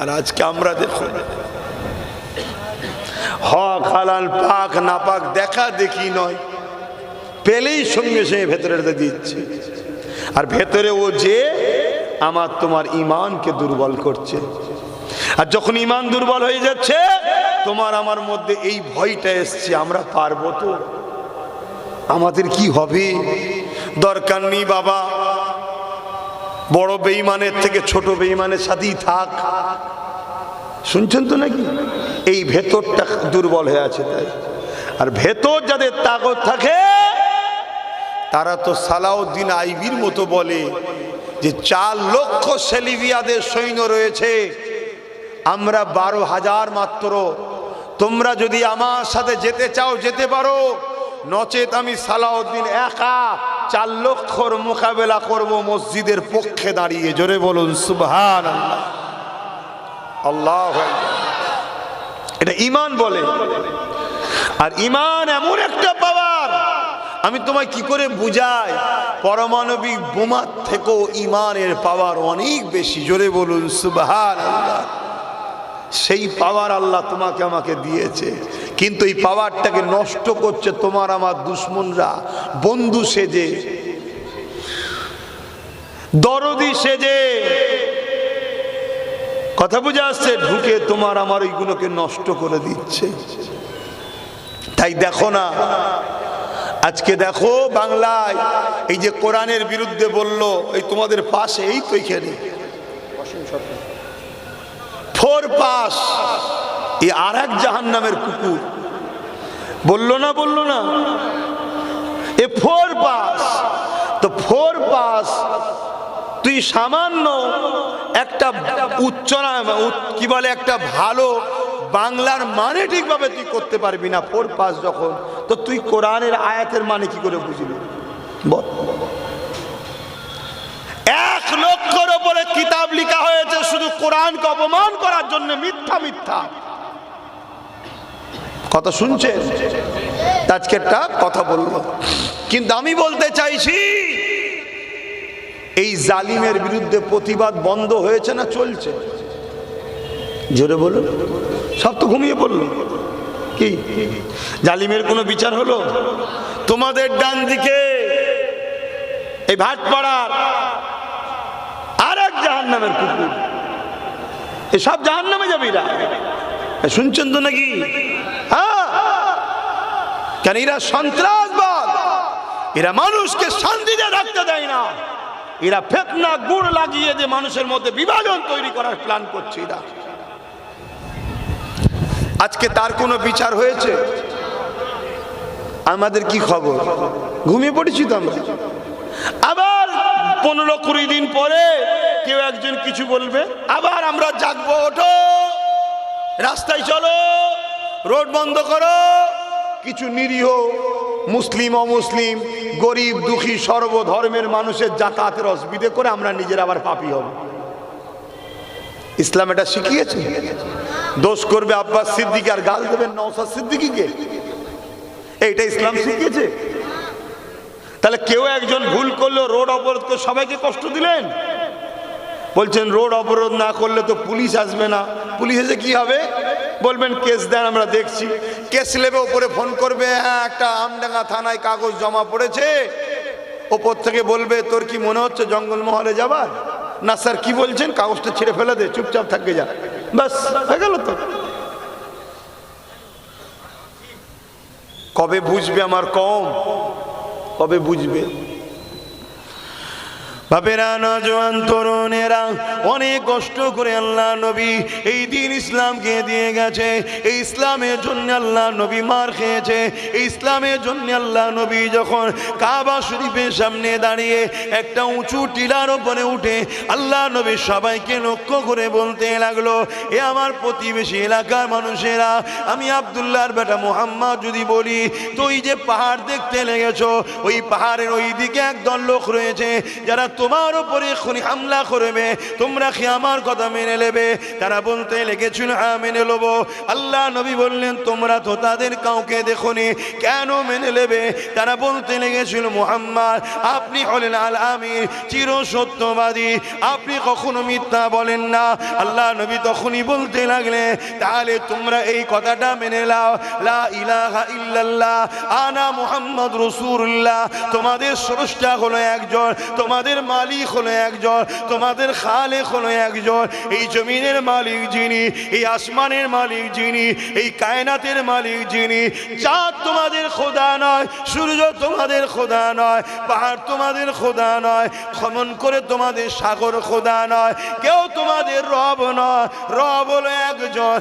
আর আজকে আমরা দেখুন হক, হালাল, পাক না পাক দেখা দেখি নয়। পেলেই সঙ্গে সঙ্গে ভেতরে দিচ্ছে। আর ভেতরে ও যে আমার তোমার ইমানকে দুর্বল করছে। আর যখন ইমান দুর্বল হয়ে যাচ্ছে, তোমার আমার মধ্যে এই ভয়টা এসছে, আমরা পারব তো? আমাদের কি হবে? দরকার নেই বাবা। বড় বেইমানের থেকে ছোট বেইমানের সাথেই থাক। শুনছেন তো নাকি? এই ভেতরটা দুর্বল হয়ে আছে তাই। আর ভেতর যাদের তাগত থাকে, তারা তো সালাউদ্দিন আইবির মতো বলে যে চার লক্ষ সেলিবিয়াদের সৈন্য রয়েছে। আমরা বারো হাজার মাত্র। তোমরা যদি আমার সাথে যেতে চাও, যেতে পারো। নচেত আমি সালাউদ্দিন একা চার লক্ষর মোকাবেলা করব মসজিদের পক্ষে দাঁড়িয়ে। জোরে বলুন সুবহান আল্লাহ এটা ইমান বলে। আর ইমান এমন একটা পাওয়ার, আমি তোমায় কি করে বুঝাই? পারমাণবিক বোমার থেকেও ইমানের পাওয়ার অনেক বেশি। জোরে বলুন সুবহান আল্লাহ সেই পাওয়ার আল্লাহ তোমাকে আমাকে দিয়েছে। কিন্তু এই পাওয়ারটাকে নষ্ট করছে তোমার আমার দুশ্মনরা। বন্ধু সেজে। দরদি সেজে। কথা বুঝে আসছে ঢুকে তোমার আমার ওইগুলোকে নষ্ট করে দিচ্ছে। তাই দেখো না আজকে দেখো বাংলায় এই যে কোরআনের বিরুদ্ধে বলল এই তোমাদের পাশে এই তো এখানে। Four pass. এই আর এক জাহান নামের কুকুর। বলল না বলল না। A four pass. তো ফোর পাস, তুই সামান্য একটা উচ্চ কি বলে, একটা ভালো বাংলার মানে ঠিকভাবে তুই করতে পারবি না ফোর পাস যখন, তো তুই কোরআনের আয়াতের মানে কি করে বুঝবি বল। এক লক্ষর ওপরে কিতাব লেখা হয়েছে শুধু কোরআনকে অপমান করার জন্য মিথ্যা মিথ্যা। কথা শুনছে? আজকে একটা কথা বলব। কিন্তু আমি বলতে চাইছি, এই জালিমের বিরুদ্ধে প্রতিবাদ বন্ধ হয়েছে না চলছে? জোরে বলুন। সব তো ঘুমিয়ে পড়ল। কি? জালিমের কোনো বিচার হলো? তোমাদের ডান দিকে এই ভাটপাড়ার আর এক জাহান নামের কুকুর এসব জাহান নামে যাবে শুনছেন তো নাকি? কেন এরা সন্ত্রাসবাদ? এরা মানুষকে শান্তিতে রাখতে দেয় না। এরা ফেতনা, গুড় লাগিয়ে যে মানুষের মধ্যে বিভাজন তৈরি করার প্ল্যান করছে এরা। আজকে তার কোনো বিচার হয়েছে? আমাদের কি খবর? ঘুমিয়ে পড়েছি তো আমরা। আবার পনেরো কুড়ি দিন পরে কেউ একজন কিছু বলবে? আবার আমরা জাগবো, ওঠো। রাস্তায় চলো, রোড বন্ধ করো। কিছু নিরীহ, মুসলিম, অমুসলিম, গরিব, দুঃখী, সর্বধর্মের মানুষের যাতায়াতের অসুবিধে করে আমরা নিজের আবার পাপি হব। ইসলাম এটা শিখিয়েছে। দোষ করবে আব্বাস সিদ্দিক আর গাল দেবেন নওসাদ সিদ্দিকিকে। এইটা ইসলাম শিখিয়েছে। তাহলে কেউ একজন ভুল করল, রোড অবরোধ করে সবাইকে কষ্ট দিলেন? বলছেন, রোড অবরোধ না করলে তো পুলিশ আসবে না। পুলিশ এসে কি হবে? বলবেন, কেস দেন, আমরা দেখছি। কেস নেবে ওপরে ফোন করবে হ্যাঁ একটা আমডাঙ্গা থানায় কাগজ জমা পড়েছে। ওপর থেকে বলবে, তোর কি মনে হচ্ছে জঙ্গলমহলে যাবার? না স্যার, কি বলছেন? কাগজটা ছেড়ে ফেলে দে, চুপচাপ থাকবে যা। বাস হয়ে গেল তো। কবে বুঝবে আমার কম? কবে বুঝবে? বাপেরা, নজওয়ান তরুণেরা, অনেক কষ্ট করে আল্লাহ নবী এই দিন ইসলামকে দিয়ে গেছে। এই ইসলামের জন্য আল্লাহ নবী মার খেয়েছে। এই ইসলামের জন্য আল্লাহ নবী যখন কাবা শরীফের সামনে দাঁড়িয়ে একটা উঁচু টিলার ওপরে উঠে আল্লাহ নবী সবাইকে লক্ষ্য করে বলতে লাগল, এ আমার প্রতিবেশী এলাকার মানুষেরা, আমি আবদুল্লাহর বেটা মোহাম্মদ যদি বলি তো যে পাহাড় দেখতে লেগেছ, ওই পাহাড়ের ওই দিকে একদল লোক রয়েছে, যারা তোমার উপরে খুনি হামলা করবে, তোমরা কি আমার কথা মেনে নেবে? তারা বলতে লেগেছিল হ্যাঁ মেনে নেব আল্লাহ নবী বললেন, তোমরা তো তাদের কাউকে দেখোনি, কেন মেনে নেবে? তারা বলতে লেগেছিল, মুহাম্মদ, আপনি হলেন আল আমির চির সত্যবাদী, আপনি কখনো মিথ্যা বলেন না। আল্লাহ নবী তখনই বলতে লাগলে, তাহলে তোমরা এই কথাটা মেনে নাও। লা ইলাহা ইল্লাল্লাহ, আনা মুহাম্মদ রাসূলুল্লাহ তোমাদের স্রষ্টা হলো একজন, তোমাদের মালিক হলো একজন, তোমাদের খালেক হলো একজন। এই জমিনের মালিক যিনি, এই আসমানের মালিক যিনি, এই কায়নাতের মালিক যিনি। চাঁদ তোমাদের খোদা নয়, সূর্য তোমাদের খোদা নয়, পাহাড় তোমাদের খোদা নয়, খনন করে তোমাদের সাগর খোদা নয়। কেউ তোমাদের রব নয়, রব হলো একজন।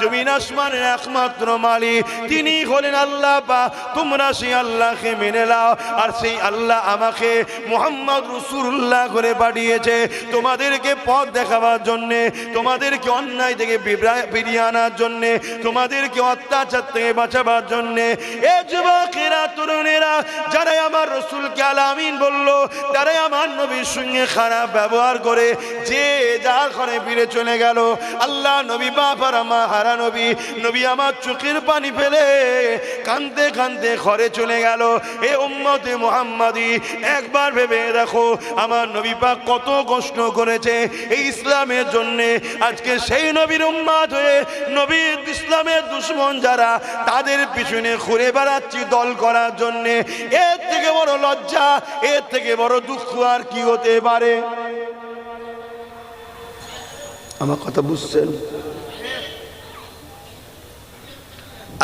জমিন আসমানের একমাত্র মালিক। তিনি হলেন আল্লাহ পা তোমরা সেই আল্লাহকে মেনে নাও। আর সেই আল্লাহ আমাকে মোহাম্মদ রসুল্লাহ করে পাঠিয়েছে। তোমাদেরকে পথ দেখাবার জন্যে, তোমাদেরকে অন্যায় থেকে বিবরা- বেরিয়ে আনার জন্যে, তোমাদেরকে অত্যাচার থেকে বাঁচাবার জন্যে। এ যুবকেরা, তরুণেরা, যারাই আমার রসুলকে আলামিন বলল, তারাই আমার নবীর সঙ্গে খারাপ ব্যবহার করে যে যার ঘরে ফিরে চলে গেল। আল্লাহ নবী বাপার আমার হারা নবী নবী আমার চোখের পানি ফেলে কান্দতে কান্দতে ঘরে চলে গেল। এ উম্মতে মোহাম্মদী, একবার ভেবে দেখো, আমার নবী পাক কত কষ্ট করেছে এই ইসলামের জন্যে। আজকে সেই নবীর উম্মাদ হয়ে নবী ইসলামের দুশ্মন যারা, তাদের পিছনে ঘুরে বেড়াচ্ছি দল করার জন্যে। এর থেকে বড় লজ্জা, এর থেকে বড় দুঃখ আর কি হতে পারে? আমার কথা বুঝছেন?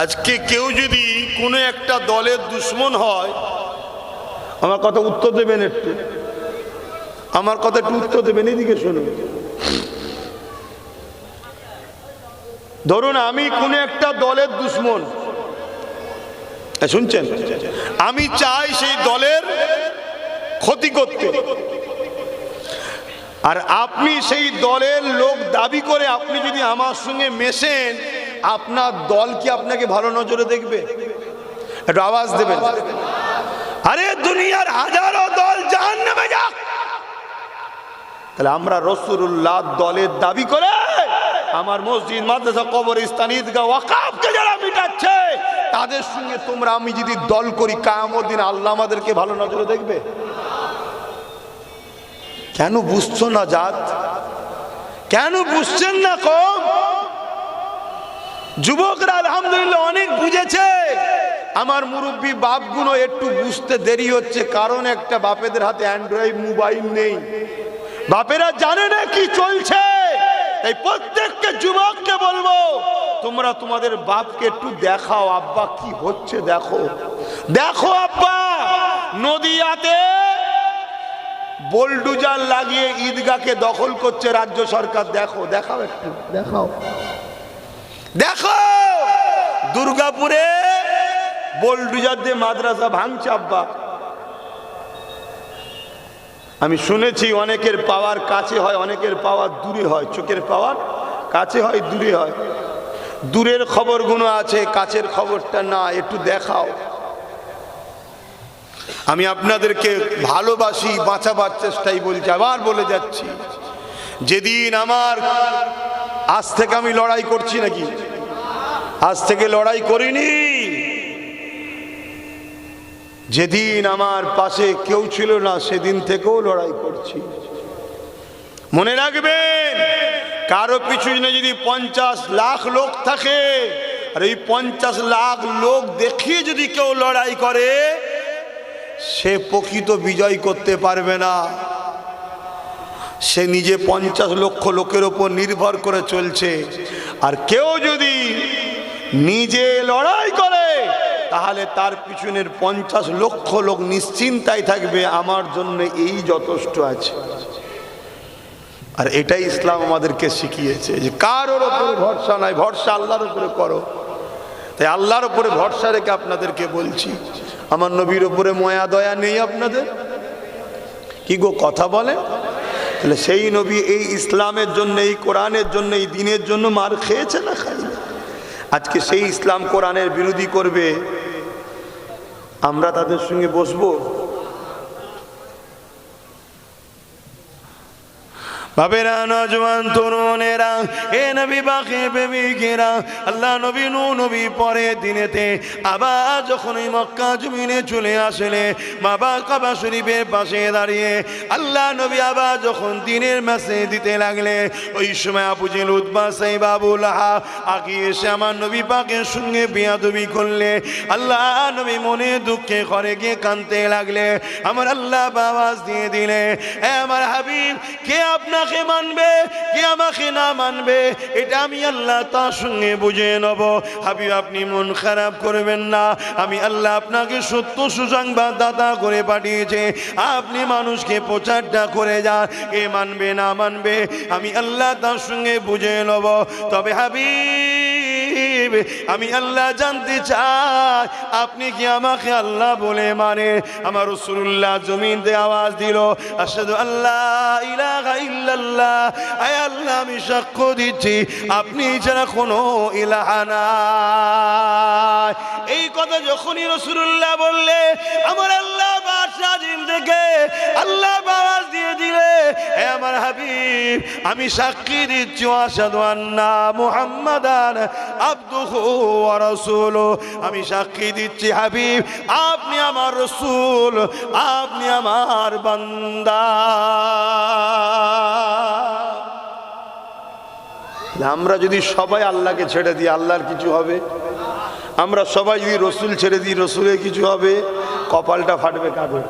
আজকে কেউ যদি কোনো একটা দলের দুশ্মন হয় আমার কথা উত্তর দেবেন একটু। আমার কথা একটু উত্তর দেবেন, এদিকে শুনুন। ধরুন আমি কোন একটা দলের দুশ্মন। শুনছেন? আমি চাই সেই দলের ক্ষতি করতে। আর আপনি সেই দলের লোক দাবি করে আপনি যদি আমার সঙ্গে মেশেন, আপনার দল কি আপনাকে ভালো নজরে দেখবে? একটু আওয়াজ দেবেন। আরে দুনিয়ার হাজারো দল জাহান নেমে যাক। তাহলে আমরা রসুল্লাহ দলের দাবি করে আমার মসজিদ, মাদ্রাসা, কবরস্থান, ঈদগাহ, ওয়াকাফকে যারা মিটাচ্ছে, তাদের সঙ্গে তোমরা আমি যদি দল করি কায়ামুদ্দিন আল্লাহ আমাদেরকে ভালো নজরে দেখবে। কেন বুঝছ না জাত? কেন বুঝছেন না কম? যুবকরা আলহামদুলিল্লাহ অনেক বুঝেছে। আমার মুরব্বী বাপগুলো একটু বুঝতে দেরি হচ্ছে, কারণ একটা বাপেদের হাতে অ্যান্ড্রয়েড মোবাইল নেই। বাপেরা জানে না কি চলছে। তাই প্রত্যেককে যুবককে বলব, তোমরা তোমাদের বাপকে একটু দেখাও, আব্বা কি হচ্ছে দেখো। দেখো আব্বা, নদিয়াতে বোলডুজার লাগিয়ে ঈদগাকে দখল করছে রাজ্য সরকার। দেখো, দেখাও একটু, দেখাও। দেখো, দুর্গাপুরে বোলডুজার দিয়ে মাদ্রাসা ভাঙছে, আব্বা। আমি শুনেছি অনেকের পাওয়ার কাছে হয়, অনেকের পাওয়ার দূরে হয়। চোখের পাওয়ার কাছে হয়, দূরে হয়। দূরের খবরগুলো আছে, কাছের খবরটা না, একটু দেখাও। আমি আপনাদেরকে ভালোবাসি, বাঁচাবার চেষ্টাই বলছি, আবার বলে যাচ্ছি। যেদিন আমার, আজ থেকে আমি লড়াই করছি নাকি? আজ থেকে লড়াই করিনি। যেদিন আমার পাশে কেউ ছিল না, সেদিন থেকেও লড়াই করছি। মনে রাখবেন, কারও পিছনে যদি পঞ্চাশ লাখ লোক থাকে, আর এই পঞ্চাশ লাখ লোক দেখিয়ে যদি কেউ লড়াই করে, সে প্রকৃত বিজয় করতে পারবে না। সে নিজে পঞ্চাশ লক্ষ লোকের ওপর নির্ভর করে চলছে। আর কেউ যদি নিজে লড়াই করে তাহলে তার পিছনের পঞ্চাশ লক্ষ লোক নিশ্চিন্তায় থাকবে, আমার জন্য এই যথেষ্ট আছে। আর এটাই ইসলাম আমাদেরকে শিখিয়েছে যে কারোর ওপরে ভরসা নাই, ভরসা আল্লাহর উপরে করো। তাই আল্লাহর উপরে ভরসা রেখে আপনাদেরকে বলছি, আমার নবীর ওপরে ময়া, দয়া নেই আপনাদের? কি গো কথা বলে? তাহলে সেই নবী এই ইসলামের জন্য, এই কোরআনের জন্য, এই দিনের জন্য মার খেয়েছে না খাই আজকে সেই ইসলাম কোরআনের বিরোধী করবে আমরা তাদের সঙ্গে বসবো? বাবেরা নজওয়ান তরুণেরা, এ নবী বাকি বেবিকেরা আল্লাহ নবী নু নবী পরে দিনেতে আবার যখন মক্কা জমিনে চলে আসলে বাবা কাবা শরীফের পাশে দাঁড়িয়ে আল্লাহ নবী আবার যখন দিনের মাসে দিতে লাগলে, ওই সময় আবুজিল উদ্বা সাই বাবুল হা আগে এসে আমার নবী পাকের সঙ্গে বিয়াদবি করলে, আল্লাহ নবী মনে দুঃখে ঘরে গিয়ে কানতে লাগলে, আমার আল্লাহ বাবাজ দিয়ে দিলে আমার হাবিব, কে আপনাকে মানবে? কে আমাকে না মানবে? এটা আমি আল্লাহ তার সঙ্গে বুঝে নেব। হাবিব, আপনি মন খারাপ করবেন না। আমি আল্লাহ আপনাকে সত্য সুসংবাদ দাতা করে পাঠিয়েছে। আপনি মানুষকে প্রচারটা করে যান। কে মানবে, না মানবে, আমি আল্লাহ তার সঙ্গে বুঝে নেব। তবে হাবিব আমি আল্লাহ জানতে চাই। আপনি কি আমাকে আল্লাহ বলে মানে? আমার রসুল্লাহ জমিনতে আওয়াজ দিল আসাদু আল্লাহ ইলাহা ইল্লাল্লাহ। আয় আল্লাহ, আমি সাক্ষ্য দিচ্ছি, আপনি ছাড়া কোনো ইলাহা নাই। এই কথা যখনই রসুল্লাহ বললে, আমার আল্লাহ বাদশাহ জিম থেকে আমার হাবিব, আমি সাক্ষী দিচ্ছি আসাদু আন্না মুহাম্মাদান আব্দুহু আমি সাক্ষী দিচ্ছি, হাবিব, আপনি আমার রসুল, আপনি আমার বান্দা। আমরা যদি সবাই আল্লাহকে ছেড়ে দিই, আল্লাহর কিছু হবে? আমরা সবাই যদি রসুল ছেড়ে দিই, রসুলের কিছু হবে? কপালটা ফাটবে কাগজ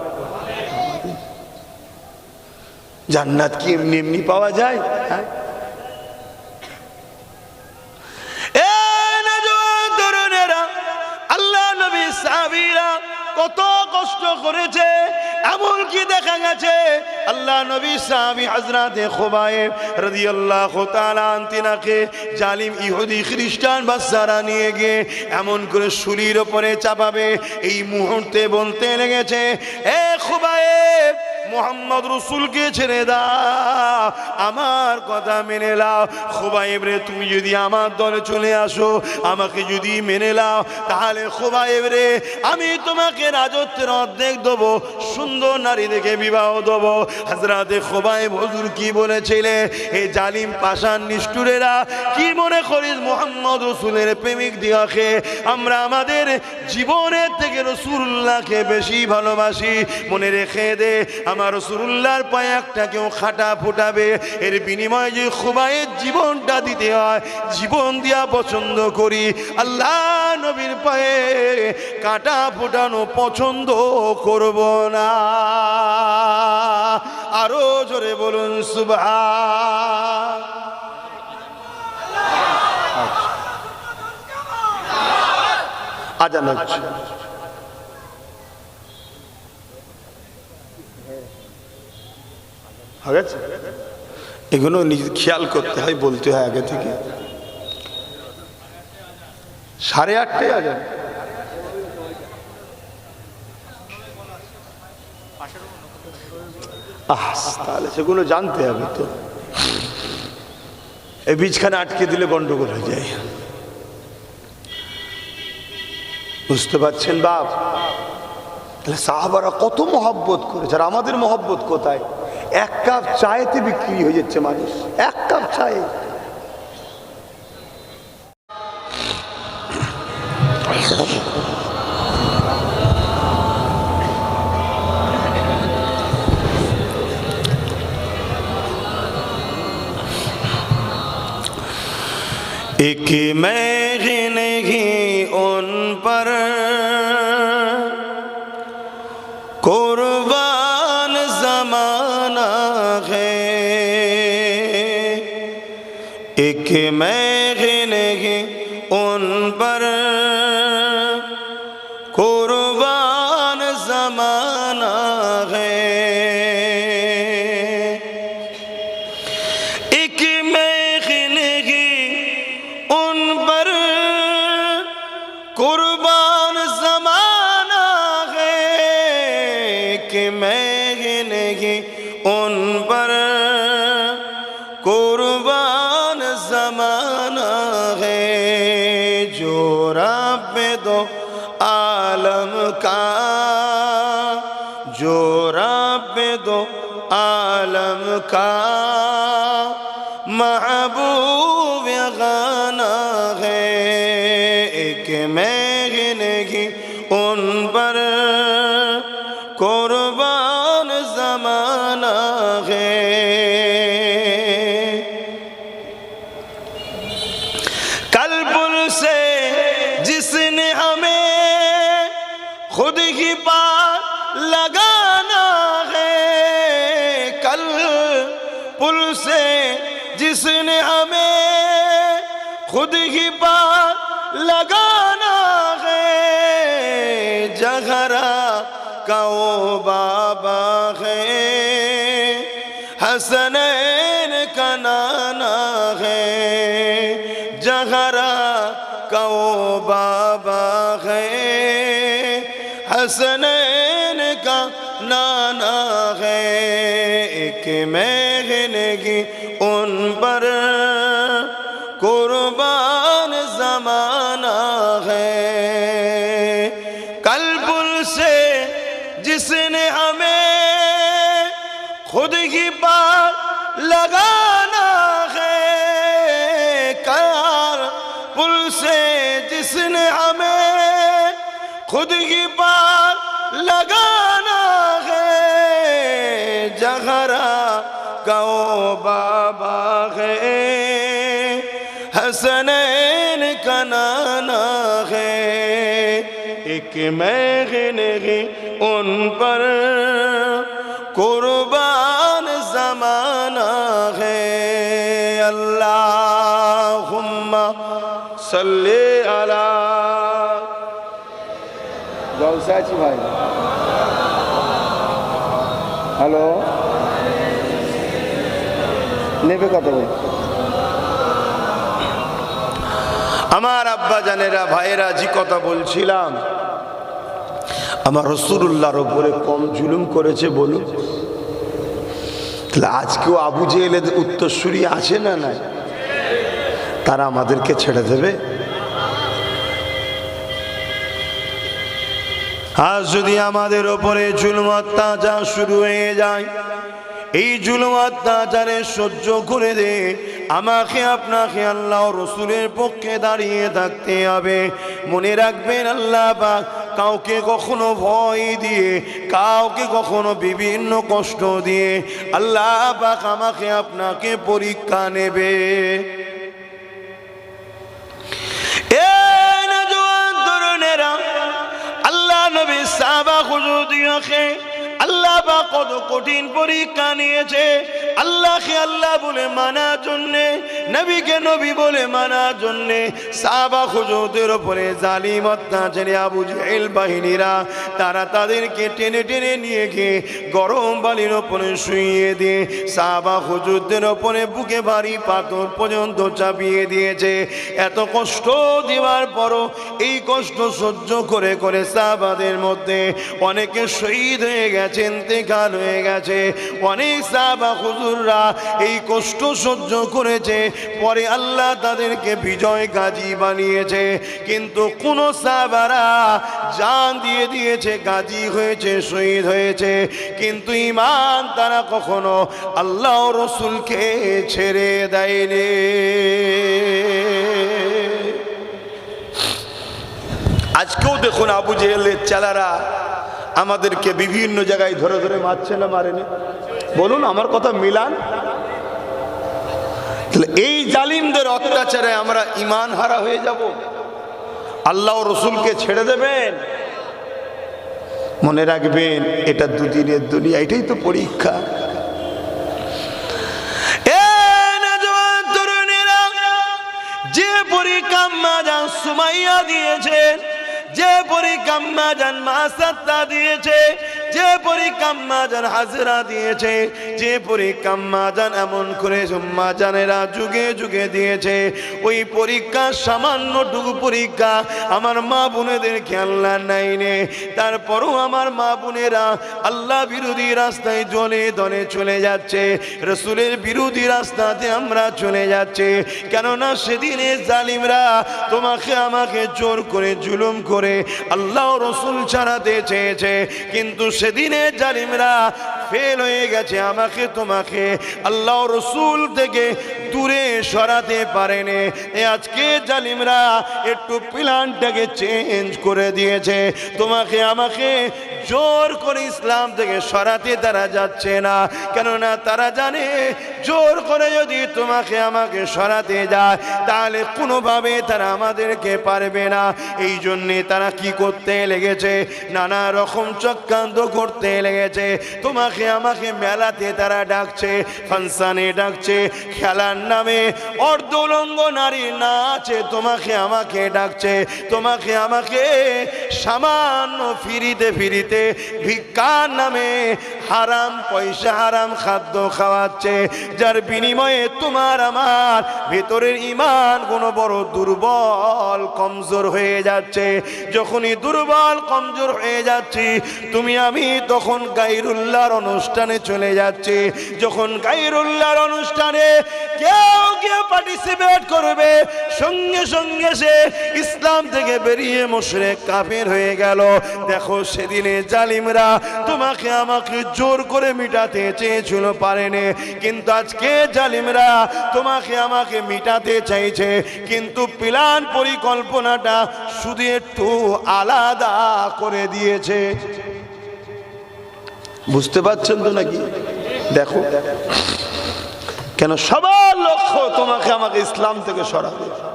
জান্নাত কি এমনি এমনি পাওয়া যায়? হ্যাঁ? কত কষ্ট করেছে এমন কি দেখা গেছে আল্লাহ নবী সাহাবী হযরতে খুবাইব রাদিয়াল্লাহু তাআলা আনতিনাকে জালিম ইহুদি খ্রিস্টান বাচ্চারা নিয়ে গিয়ে এমন করে শুলির ওপরে চাপাবে, এই মুহূর্তে বলতে লেগেছে, এ খুবাইব মোহাম্মদ রসুলকে ছেড়ে দাও। আমার কথা মেনে লাও খোবাইব রে, তুমি যদি আমার দলে চলে আসো, আমাকে যদি মেনে লাও তাহলে খোবাইব রে, আমি তোমাকে রাজত্বের অর্ধেক দেবো, সুন্দর নারী দেখে বিবাহ দেবো। হাজরাতে খোবাইব হজুর কি বলেছিলে? এই জালিম পাশান নিষ্ঠুরেরা, কি মনে করিস মোহাম্মদ রসুলের প্রেমিক দিয়াকে? আমরা আমাদের জীবনের থেকে রসুল্লাহকে বেশি ভালোবাসি। মনে রেখে দে আমার রসুল্লাহর পায়ে একটা কেউ খাটা ফুটাবে, এর বিনিময়ে যে খুবাইয়ের জীবনটা দিতে হয়, জীবন দিয়া পছন্দ করি, আল্লাহ নবীর পায়ে কাটা ফুটানো পছন্দ করব না। আরও জোরে বলুন সুভা আজান হচ্ছে হয়ে গেছে? এগুলো নিজে খেয়াল করতে হয়, বলতে হয় আগে থেকে। সাড়ে আটটায় আজান আহ, তাহলে সেগুলো জানতে হবে তো। এই বীজখানে আটকে দিলে গন্ডগোল হয়ে যায়। বুঝতে পারছেন বাপ? তাহলে সাহাবারা কত মহব্বত করেছে, আর আমাদের মহব্বত কোথায়? এক কাপ চায়েতে বিক্রি হয়ে যাচ্ছে মানুষ এক কাপ চায়ে एक मैं दो आलम का जो रब दो आलम का بنانا ہے۔ جہرا او بابا ہے۔ حسنین کا نانا ہے۔ ایک مہنگی कहो बाबा है हसनैन का नाना है एक महनगी उन पर कुर्बान जमाना है अल्लाहुम्मा सल्ले अला জলসা আছি ভাই হ্যালো নেবে কত ভাই? আমার আব্বা জানেরা, ভাইয়েরা, জি কথা বলছিলাম। আমার রসুল্লাহর ওপরে কম জুলুম করেছে বলুন। তাহলে আজকেও আবু জেহেলের উত্তরসূরি আছে না নাই? তারা আমাদেরকে ছেড়ে দেবে? আজ যদি আমাদের ওপরে জুলুম অত্যাচার শুরু হয়ে যায় এই জুলুম অত্যাচারে সহ্য করে দে। আমাকে, আপনাকে আল্লাহ রসুলের পক্ষে দাঁড়িয়ে থাকতে হবে। মনে রাখবেন, আল্লাহ পাক কাউকে কখনো ভয় দিয়ে, কাউকে কখনো বিভিন্ন কষ্ট দিয়ে আল্লাহ পাক আমাকে আপনাকে পরীক্ষা নেবে। আল্লাহ নবী সাহাবা হুজুদিয়াকে আল্লাহ বা কত কঠিন পরীক্ষা নিয়েছে। আল্লাহকে আল্লাহ বলে মানার জন্যে, নবীকে নবী বলে মানার জন্যে, সাহাবা হুজুদের ওপরে জালিম অত্যাচারী আবু জেহেল বাহিনীরা, তারা তাদেরকে টেনে টেনে নিয়ে গিয়ে গরম বালির ওপরে শুইয়ে দিয়ে, সাহাবা হুজুরদের ওপরে বুকে ভারী পাথর পর্যন্ত চাপিয়ে দিয়েছে। এত কষ্ট দেওয়ার পরও এই কষ্ট সহ্য করে করে সাহাবাদের মধ্যে অনেকে শহীদ হয়ে গেছে ইন্তেকাল হয়ে গেছে। অনেক সাহাবা হুজুররা এই কষ্ট সহ্য করেছে, পরে আল্লাহ তাদেরকে বিজয় গাজী বানিয়েছে। কিন্তু কোন সাহাবারা জান দিয়ে দিয়েছে, গাজী হয়েছে, শহীদ হয়েছে। কিন্তু ইমান তারা কখনো আল্লাহ রসুলকে ছেড়ে দেয়নি। আজকেও দেখুন আবু জেহেলের চালারা আমাদেরকে বিভিন্ন জায়গায় ধরে ধরে মারছে না, মারেনি। বলুন, আমার কথা মিলান? এই জালিমদের অত্যাচারে আমরা ইমান হারা হয়ে যাব। আল্লাহ রসুলকে ছেড়ে দেবেন। মনে রাখবেন, এটা দুদিনের দুনিয়া, এটাই তো পরীক্ষা। যে পরীক্ষা মাজান সুমাইয়া দিয়েছেন যে পরীক্ষা জন্মা সত্তা দিয়েছে যে পরীক্ষা মাজান হাজরা দিয়েছে, যে পরীক্ষা মাজান এমন করে মাজানেরা যুগে যুগে দিয়েছে, ওই পরীক্ষা সামান্য সামান্যটুকু পরীক্ষা আমার মা বোনেদেরকে আল্লাহ নাইনে তারপরও আমার মা বোনেরা আল্লাহ বিরোধী রাস্তায় জলে দলে চলে যাচ্ছে, রসুলের বিরোধী রাস্তাতে আমরা চলে যাচ্ছে। কেননা সেদিনে জালিমরা তোমাকে আমাকে জোর করে জুলুম করে আল্লাহ রসুল ছাড়াতে চেয়েছে, কিন্তু সেদিনে জালিমরা ফেল হয়ে গেছে আমাকে, তোমাকে। আল্লাহ রসুল থেকে দূরে সরাতে পারেনি। এ আজকে জালিমরা একটু প্ল্যানটাকে চেঞ্জ করে দিয়েছে। তোমাকে, আমাকে জোর করে ইসলাম থেকে সরাতে তারা যাচ্ছে না। কেননা তারা জানে, জোর করে যদি তোমাকে আমাকে সরাতে যায়, তাহলে কোনোভাবে তারা আমাদেরকে পারবে না। এই জন্যে তারা কি করতে লেগেছে? নানা রকম চক্রান্ত করতে লেগেছে। তোমাকে আমাকে মেলাতে তারা ডাকছে, ফাংশানে ডাকছে, খেলার নামে অর্ধলঙ্গ নারী নাচে তোমাকে আমাকে ডাকছে। তোমাকে আমাকে সামান্য ফিরিতে ফিরিতে ভিক্ষার নামে হারাম পয়সা, হারাম খাদ্য খাওয়াচ্ছে, যার বিনিময়ে তোমার আমার ভেতরের ইমান কোনো বড় দুর্বল, কমজোর হয়ে যাচ্ছে। যখনই দুর্বল, কমজোর হয়ে যাচ্ছি, তুমি, আমি তখন গাইরুল্লাহর অনুষ্ঠানে চলে যাচ্ছি। যখন গাইরুল্লাহর অনুষ্ঠানে কেউ কেউ পার্টিসিপেট করবে, সঙ্গে সঙ্গে সে ইসলাম থেকে বেরিয়ে মোশরে কাফের হয়ে গেল। দেখো, সেদিনে জালিমরা, তোমাকে আমাকে জোর করে মিটাতে চেয়েছিল পারেনি। কিন্তু আজকে জালিমরা তোমাকে আমাকে মিটাতে চাইছে। কিন্তু প্ল্যান পরিকল্পনাটা শুধু একটু আলাদা করে দিয়েছে। বুঝতে পারছেন তো নাকি? দেখো। কেন সবার লক্ষ্য তোমাকে আমাকে ইসলাম থেকে সরাবে।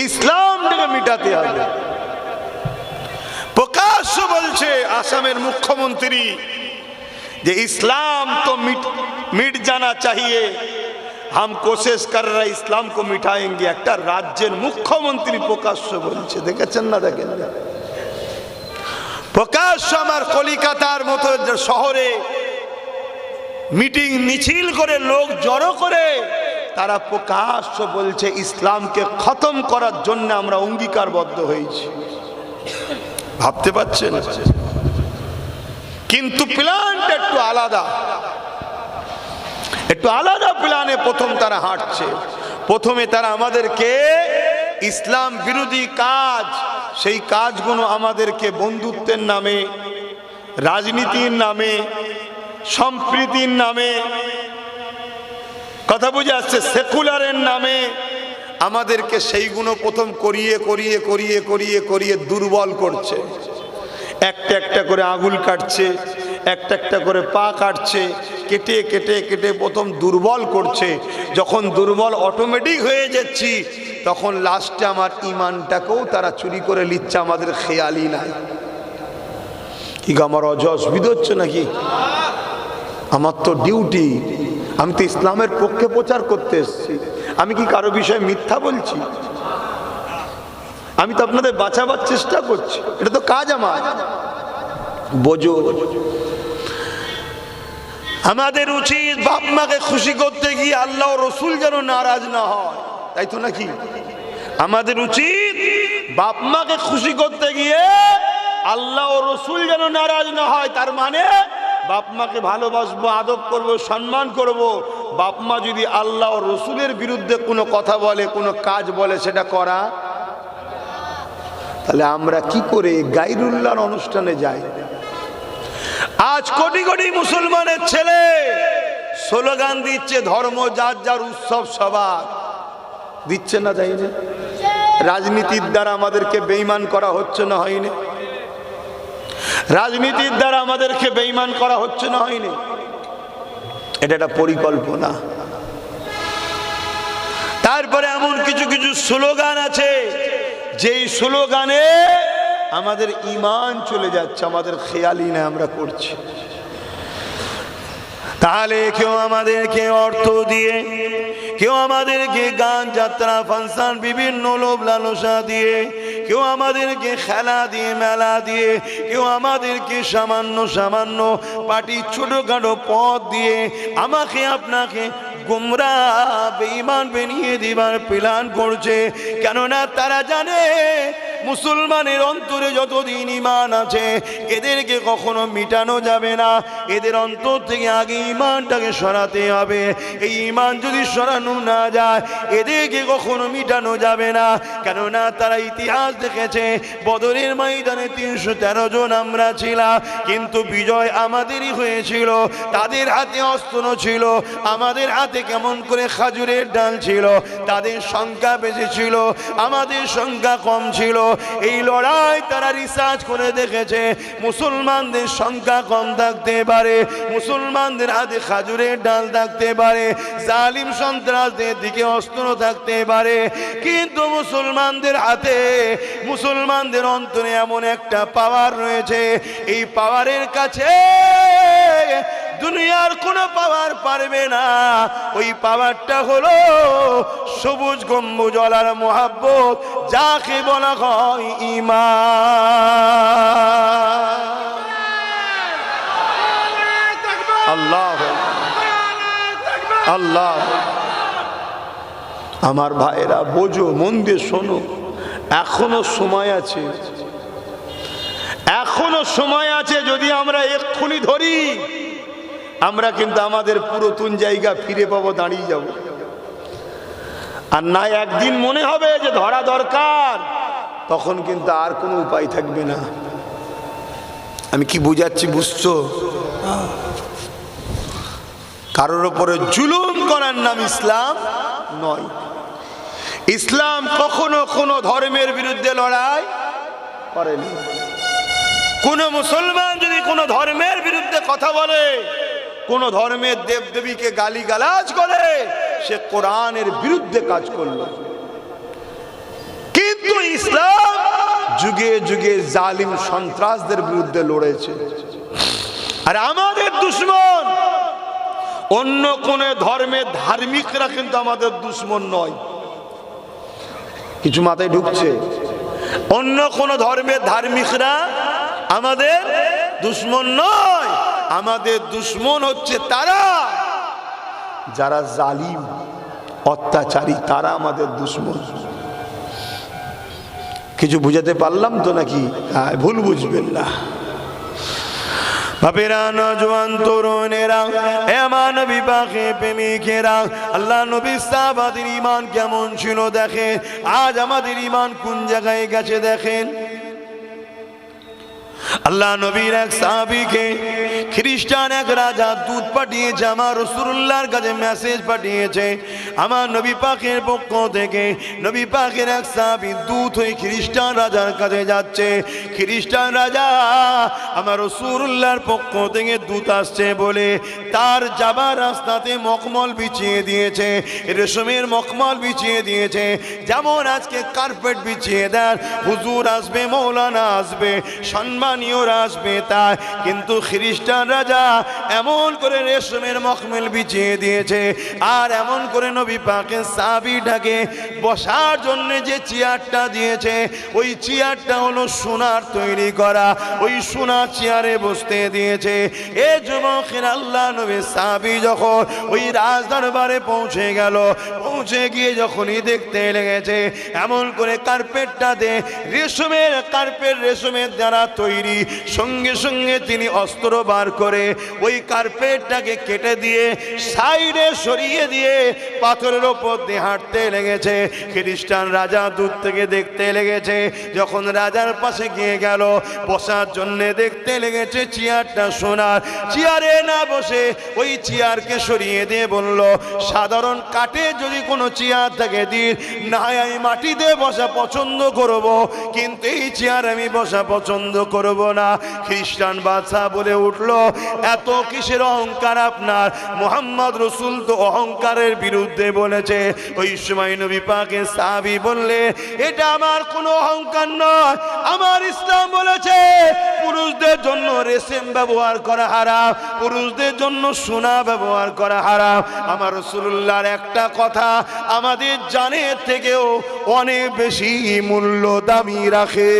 ইসলাম থেকে মিটাতে হবে। প্রকাশ্য বলছে আসামের মুখ্যমন্ত্রী যে ইসলাম তো মিট মিট জানা চাহিয়ে হাম কোশেষ কর রা, ইসলাম কো মিটাएंगे একটা রাজ্যের মুখ্যমন্ত্রী প্রকাশ্য বলছে। দেখেছেন না, দেখেন না? প্রকাশ্য আমার কলিকাতার মতো শহরে মিটিং মিছিল করে লোক জড়ো করে, তারা প্রকাশ্য বলছে ইসলামকে খতম করার জন্য আমরা অঙ্গীকারবদ্ধ হয়েছি। ভাবতে পারছেন? কিন্তু প্ল্যানটা একটু আলাদা। একটু আলাদা প্ল্যানে প্রথম তারা হাঁটছে। প্রথমে তারা আমাদেরকে ইসলাম বিরোধী কাজ, সেই কাজগুলো আমাদেরকে বন্ধুত্বের নামে, রাজনীতির নামে, সম্প্রীতির নামে, কথা বুঝে আসছে সেকুলারের নামে আমাদেরকে সেইগুলো প্রথম করিয়ে করিয়ে করিয়ে করিয়ে করিয়ে দুর্বল করছে। একটা একটা করে আঙুল কাটছে, একটা একটা করে পা কাটছে, কেটে কেটে কেটে প্রথম দুর্বল করছে। যখন দুর্বল অটোমেটিক হয়ে যাচ্ছি, তখন লাস্টে আমার ইমানটাকেও তারা চুরি করে নিচ্ছে, আমাদের খেয়ালই নাই। কি আমার অজ অসুবিধা হচ্ছে নাকি? আমার তো ডিউটি আমি তো ইসলামের পক্ষে প্রচার করতে এসেছি। আমি কি কারও বিষয়ে মিথ্যা বলছি? আমি তো আপনাদের বাঁচাবার চেষ্টা করছি। এটা তো কাজ আমার। বোঝো। আমাদের উচিত বাপ মাকে খুশি করতে গিয়ে আল্লাহ রসুল যেন নারাজ না হয়। তাই তো নাকি? আমাদের উচিত বাপ মাকে খুশি করতে গিয়ে আল্লাহ ও রসুল যেন নারাজ না হয়। তার মানে বাপ মাকে ভালোবাসবো, আদব করব, সম্মান করব বাপ মা যদি আল্লাহ রসুলের বিরুদ্ধে কোনো কথা বলে, কোনো কাজ বলে, সেটা করা? তাহলে আমরা কি করে গাইরুল্লাহর অনুষ্ঠানে যাই? আজ কোটি কোটি মুসলমানের ছেলে স্লোগান দিচ্ছে, ধর্ম যার যার উৎসব সবার। দিচ্ছে না তাই না রাজনীতির দ্বারা আমাদেরকে বেইমান করা হচ্ছে না হয়নি? রাজনীতির দ্বারা আমাদেরকে বেইমান করা হচ্ছে না হয়নি? এটা একটা পরিকল্পনা। তারপরে এমন কিছু কিছু স্লোগান আছে, যেই স্লোগানে আমাদের ইমান চলে যাচ্ছে, আমাদের খেয়ালই না আমরা করছি। তাহলে কেউ আমাদেরকে অর্থ দিয়ে, কেউ আমাদেরকে গান, যাত্রা, ফাংশন, বিভিন্ন লোভ লালসা দিয়ে কেউ আমাদেরকে খেলা দিয়ে, মেলা দিয়ে, কেউ আমাদেরকে সামান্য সামান্য পাটি ছোটখাটো পথ দিয়ে আমাকে, আপনাকে গুমরা, বেঈমান বেরিয়ে দিবার প্ল্যান করছে। কেননা তারা জানে মুসলমানের অন্তরে যতদিন ইমান আছে, এদেরকে কখনো মিটানো যাবে না। এদের অন্তর থেকে আগে ইমানটাকে সরাতে হবে। এই ইমান যদি সরানো না যায়, এদেরকে কখনো মিটানো যাবে না। কেননা তারা ইতিহাস দেখেছে, বদরের ময়দানে তিনশো তেরো জন আমরা ছিলাম, কিন্তু বিজয় আমাদেরই হয়েছিল। তাদের হাতে অস্ত্র ছিল, আমাদের হাতে কেমন করে খাজুরের ডাল ছিল, তাদের সংখ্যা বেশি ছিল, আমাদের সংখ্যা কম ছিল। এই লড়াই তারা রিসার্চ করে দেখেছে। মুসলমানদের সংখ্যা কম থাকতে পারে, মুসলমানদের হাতে খাজুরের ডাল থাকতে পারে, জালিম সন্ত্রাসদের দিকে অস্ত্র থাকতে পারে। কিন্তু মুসলমানদের হাতে, মুসলমানদের অন্তরে এমন একটা পাওয়ার রয়েছে, এই পাওয়ারের কাছে দুনিয়ার কোনো পাওয়ার পারবে না। ওই পাওয়ারটা হলো সবুজ গম্বুজলার মোহাব্বত, যাকে বলা হয় ইমা আল্লাহ। আল্লাহ। আমার ভাইরা বোঝো, মন দিয়ে শোনো। এখনও সময় আছে। এখনও সময় আছে যদি আমরা এক্ষুনি ধরি। আমরা কিন্তু আমাদের পুরাতন জায়গা ফিরে পাবো, দাঁড়িয়ে যাব। আর না একদিন মনে হবে যে ধরা দরকার, তখন কিন্তু আর কোনো উপায় থাকবে না। আমি কি বুঝাচ্ছি বুঝছ? কারোর ওপরে জুলুম করার নাম ইসলাম নয়। ইসলাম কখনো কোনো ধর্মের বিরুদ্ধে লড়াই করেনি। কোন মুসলমান যদি কোনো ধর্মের বিরুদ্ধে কথা বলে কোন ধর্মের দেবদেবীকে গালি গালাজ করে, সে কোরআনের বিরুদ্ধে কাজ করল। কিন্তু ইসলাম যুগে যুগে জালিম সন্ত্রাসদের বিরুদ্ধে লড়েছে। আর আমাদের দুশ্মন, অন্য কোন ধর্মের ধার্মিকরা কিন্তু আমাদের দুশ্মন নয়। কিছু মাথায় ঢুকছে। অন্য কোন ধর্মের ধার্মিকরা আমাদের দুশ্মন নয়। আমাদের দুশ্মন হচ্ছে তারা। যারা জালিম, অত্যাচারী, তারা আমাদের দুশ্মন। কিছু বুঝাতে পারলাম তো নাকি? হ্যাঁ ভুল বুঝবেন না। প্রেমিকেরা, আল্লাহ ইমান কেমন ছিল আজ আমাদের ইমান কোন জায়গায় গেছে দেখেন? আল্লাহ নবীর এক সাহাবিকে খ্রিস্টান এক রাজা দুধ পাঠিয়েছে, আমার রসুল্লাহর কাছে মেসেজ পাঠিয়েছে। আমার নবী পাখের পক্ষ থেকে, নবী পাখের এক সাহাবি দূত হয়ে খ্রিস্টান রাজার কাছে যাচ্ছে। খ্রিস্টান রাজা আমার রসুল্লাহর পক্ষ থেকে দূত আসছে বলে তার যাবার রাস্তাতে মকমল বিছিয়ে দিয়েছে, রেশমের মকমল বিছিয়ে দিয়েছে। যেমন আজকে কার্পেট বিছিয়ে দেন, হুজুর আসবে, মৌলানা আসবে, সম্মানীয়রা আসবে তাই। কিন্তু খ্রিস্টান রাজা এমন করে রেশমের মখমেল বিছিয়ে দিয়েছে, আর এমন করে নবী পাকে সাবিটাকে বসার জন্য যে চেয়ারটা দিয়েছে, ওই চেয়ারটা হলো সোনার তৈরি করা, ওই সোনার চেয়ারে বসতে দিয়েছে। এ যুবকের আল্লাহ নবী সাবি যখন ওই রাজদরবারে পৌঁছে গেল, পৌঁছে গিয়ে যখনই দেখতে লেগেছে, এমন করে কার্পেটটা দে, রেশমের কার্পেট রেশমের দ্বারা তৈরি, সঙ্গে সঙ্গে তিনি অস্ত্র বার করে ওই কার্পেটটাকে কেটে দিয়ে সাইডে সরিয়ে দিয়ে পাথরের ওপর দিয়ে হাঁটতে লেগেছে। খ্রিস্টান রাজা দূর থেকে দেখতে লেগেছে, যখন রাজার পাশে গিয়ে গেল, বসার জন্য দেখতে লেগেছে চেয়ারটা সোনার। চেয়ারে না বসে ওই চেয়ারকে সরিয়ে দিয়ে বলল, সাধারণ কাঠে যদি কোনো চেয়ার থাকে দিন না আমি মাটিতে বসা পছন্দ করব, কিন্তু এই চেয়ার আমি বসা পছন্দ করব না। খ্রিস্টান বাদশাহ বলে উঠল এত কিসের অহংকার আপনার? মোহাম্মদ রসুল তো অহংকারের বিরুদ্ধে বলেছে। ওই সময় নবী পাকে সাবি বললে, এটা আমার কোনো অহংকার নয়। আমার ইসলাম বলেছে, পুরুষদের জন্য রেশম ব্যবহার করা হারাম, পুরুষদের জন্য সোনা ব্যবহার করা হারাম। আমার রসুল্লাহর একটা কথা, আমাদের জানের থেকেও অনেক বেশি মূল্য দামি রাখে।